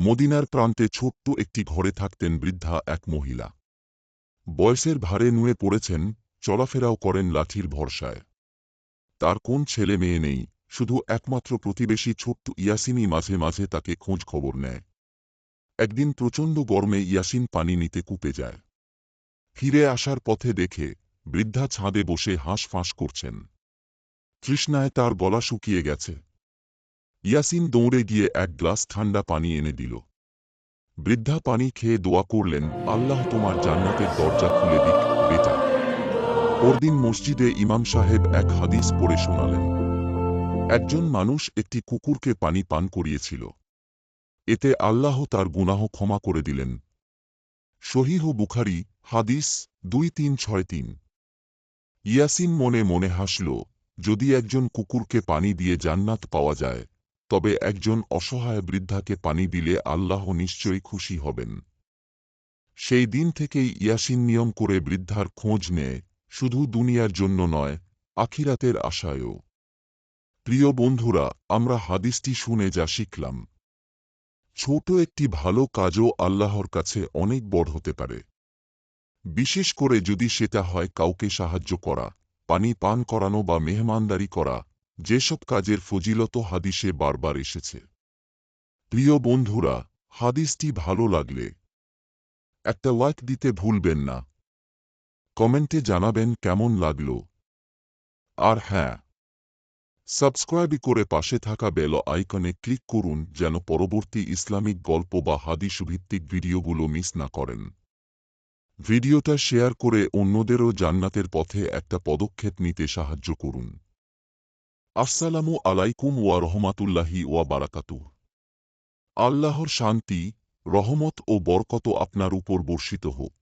মদিনার প্রান্তে ছোট্ট একটি ঘরে থাকতেন বৃদ্ধা এক মহিলা। বয়সের ভারে নুয়ে পড়েছেন, চলাফেরাও করেন লাঠির ভরসায়। তার কোন ছেলে মেয়ে নেই, শুধু একমাত্র প্রতিবেশী ছোট্ট ইয়াসিনই মাঝে মাঝে তাকে খোঁজ খবর নেয়। একদিন প্রচণ্ড গরমে ইয়াসিন পানি নিতে কূপে যায়। ফিরে আসার পথে দেখে বৃদ্ধা ছাদে বসে হাঁসফাঁস করছেন। তৃষ্ণায় তার গলা শুকিয়ে গেছে। ইয়াসিন দৌড়ে গিয়ে এক গ্লাস ঠান্ডা পানি এনে দিল। বৃদ্ধা পানি খেয়ে দোয়া করলেন, আল্লাহ তোমার জান্নাতের দরজা খুলে দিক, বেটা। পরদিন মসজিদে ইমাম সাহেব এক হাদিস পড়ে শোনালেন। একজন মানুষ একটি কুকুরকে পানি পান করিয়েছিল। এতে আল্লাহ তার গুনাহ ক্ষমা করে দিলেন। শহীহ বুখারি, হাদিস দুই তিন ছয় তিন। ইয়াসিন মনে মনে হাসল, যদি একজন কুকুরকে পানি দিয়ে জান্নাত পাওয়া যায় তবে একজন অসহায় বৃদ্ধাকে পানি দিলে আল্লাহ নিশ্চয়ই খুশি হবেন। সেই দিন থেকেই ইয়াসিন নিয়ম করে বৃদ্ধার খোঁজ নেয়, শুধু দুনিয়ার জন্য নয়, আখিরাতের আশায়ও। প্রিয় বন্ধুরা, আমরা হাদিসটি শুনে যা শিখলাম। ছোট একটি ভালো কাজও আল্লাহর কাছে অনেক বড় হতে পারে। বিশেষ করে যদি সেটা হয় কাউকে সাহায্য করা, পানি পান করানো বা মেহমানদারি করা যেসব কাজের ফজিলত হাদিসে বারবার এসেছে। প্রিয় বন্ধুরা, হাদিসটি ভালো লাগলে একটা লাইক দিতে ভুলবেন না। কমেন্টে জানাবেন কেমন লাগল। আর হ্যাঁ সাবস্ক্রাইব করে পাশে থাকা বেল আইকনে ক্লিক করুন যেন পরবর্তী ইসলামিক গল্প বা হাদিস ভিত্তিক ভিডিওগুলো মিস না করেন। ভিডিওটা শেয়ার করে অন্যদেরও জান্নাতের পথে একটা পদক্ষেপ নিতে সাহায্য করুন। আসসালামু আলাইকুম ওয়া রহমাতুল্লাহি ওয়া বারাকাতু আল্লাহর শান্তি, রহমত ও বরকত আপনার উপর বর্ষিত হোক।